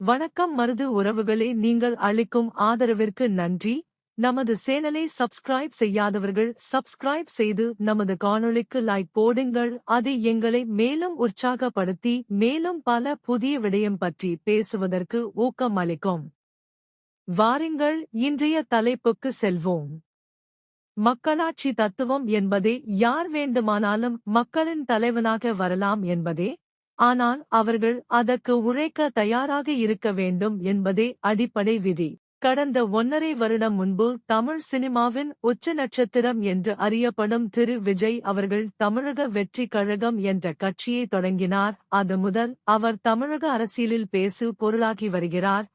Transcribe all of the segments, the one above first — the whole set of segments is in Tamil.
வணக்கம் மருது உறவுகளே நீங்கள் அளிக்கும் ஆதரவிற்கு நன்றி. நமது சேனலை சப்ஸ்கிரைப் செய்யாதவர்கள் சப்ஸ்கிரைப் செய்து நமது காணொளிக்கு லைக் போடுங்கள். அது எங்களை மேலும் உற்சாகப்படுத்தி மேலும் பல புதிய விடயம் பற்றி பேசுவதற்கு ஊக்கம் அளிக்கும் வாருங்கள் இன்றைய தலைப்புக்கு செல்வோம். மக்களாட்சி தத்துவம் என்பதே யார் வேண்டுமானாலும் மக்களின் தலைவனாக வரலாம் என்பதே ஆனால் அவர்கள் அதற்கு உழைக்க தயாராக இருக்க வேண்டும் என்பதே அடிப்படை விதி. கடந்த ஒன்னரை வருடம் முன்பு தமிழ் சினிமாவின் உச்ச நட்சத்திரம் என்று அறியப்படும் திரு. விஜய் அவர்கள் தமிழக வெற்றி கழகம் என்ற கட்சியை தொடங்கினார். அது முதல் அவர் தமிழக அரசியலில் பேசு பொருளாகி வருகிறார்.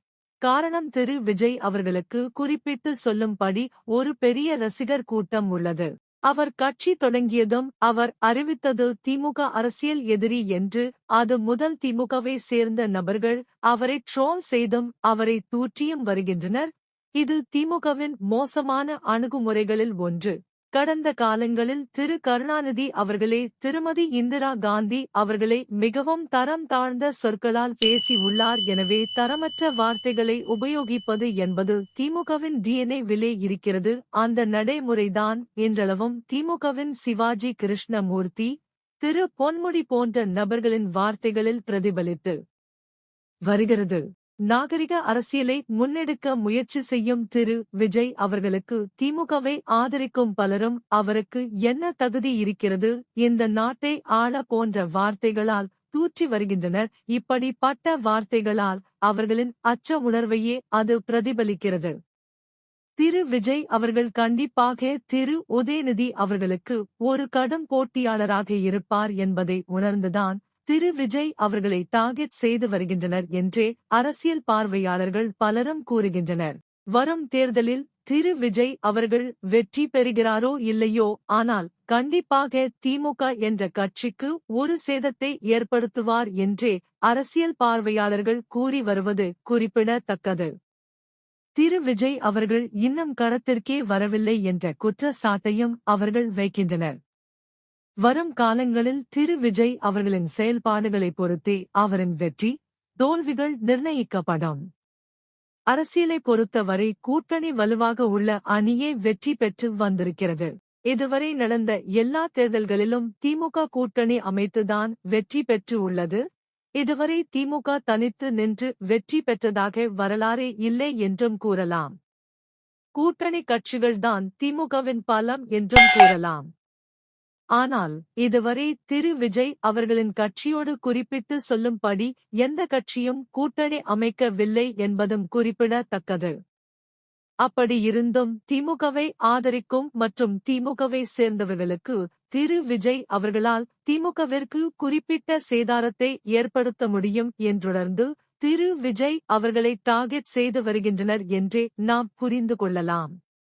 காரணம் திரு. விஜய் அவர்களுக்கு குறிப்பிட்டு சொல்லும்படி ஒரு பெரிய ரசிகர் கூட்டம் உள்ளது. அவர் கட்சி தொடங்கியதும் அவர் அறிவித்தது திமுக அரசியல் எதிரி என்று அது முதல் திமுகவை சேர்ந்த நபர்கள் அவரை ட்ரோல் செய்தும் அவரை தூற்றியும் வருகின்றனர். இது திமுகவின் மோசமான அணுகுமுறைகளில் ஒன்று. கடந்த காலங்களில் திரு. கருணாநிதி அவர்களே திருமதி இந்திரா காந்தி அவர்களே மிகவும் தரம் தாழ்ந்த சொற்களால் பேசி உள்ளார். எனவே தரமற்ற வார்த்தைகளை உபயோகிப்பது என்பது திமுகவின் டிஎன்ஏ விலே இருக்கிறது. அந்த நடைமுறைதான் என்றளவும் திமுகவின் சிவாஜி கிருஷ்ணமூர்த்தி திரு. பொன்முடி போன்ற நபர்களின் வார்த்தைகளில் பிரதிபலித்து வருகிறது. நாகரிக அரசியலை முன்னெடுக்க முயற்சி செய்யும் திரு. விஜய் அவர்களுக்கு திமுகவை ஆதரிக்கும் பலரும் அவருக்கு என்ன தகுதி இருக்கிறது? இந்த நாட்டை ஆள போன்ற வார்த்தைகளால் தூற்றி வருகின்றனர். இப்படிப்பட்ட வார்த்தைகளால் அவர்களின் அச்ச உணர்வையே அது பிரதிபலிக்கிறது. திரு. விஜய் அவர்கள் கண்டிப்பாக திரு. உதயநிதி அவர்களுக்கு ஒரு கடும் போட்டியாளராக இருப்பார் என்பதை உணர்ந்துதான் திரு விஜய் அவர்களை டார்கெட் செய்து வருகின்றனர் என்றே அரசியல் பார்வையாளர்கள் பலரும் கூறுகின்றனர். வரும் தேர்தலில் திரு விஜய் அவர்கள் வெற்றி பெறுகிறாரோ இல்லையோ ஆனால் கண்டிப்பாக திமுக என்ற கட்சிக்கு ஒரு சேதத்தை ஏற்படுத்துவார் என்றே அரசியல் பார்வையாளர்கள் கூறி வருவது குறிப்பிடத்தக்கது. திரு விஜய் அவர்கள் இன்னும் களத்திற்கே வரவில்லை என்ற குற்றச்சாட்டையும் அவர்கள் வைக்கின்றனர். வரும் காலங்களில் திரு விஜய் அவர்களின் செயல்பாடுகளை பொறுத்தே அவரின் வெற்றி தோல்விகள் நிர்ணயிக்கப்படும். அரசியலை பொறுத்தவரை கூட்டணி வலுவாக உள்ள அணியே வெற்றி பெற்று வந்திருக்கிறது. இதுவரை நடந்த எல்லா தேர்தல்களிலும் திமுக கூட்டணி அமைத்துதான் வெற்றி பெற்று உள்ளது. இதுவரை திமுக தனித்து நின்று வெற்றி பெற்றதாக வரலாறே இல்லை என்றும் கூறலாம். கூட்டணி கட்சிகள்தான் திமுகவின் பலம் என்றும் கூறலாம். ஆனால் இதுவரை திரு விஜய் அவர்களின் கட்சியோடு குறிப்பிட்டு சொல்லும்படி எந்த கட்சியும் கூட்டணி அமைக்கவில்லை என்பதும் குறிப்பிடத்தக்கது. அப்படியிருந்தும் திமுகவை ஆதரிக்கும் மற்றும் திமுகவை சேர்ந்தவர்களுக்கு திரு விஜய் அவர்களால் திமுகவிற்கு குறிப்பிட்ட சேதாரத்தை ஏற்படுத்த முடியும் என்றுணர்ந்து திரு விஜய் அவர்களை டார்கெட் செய்து வருகின்றனர் என்றே நாம் புரிந்து கொள்ளலாம்.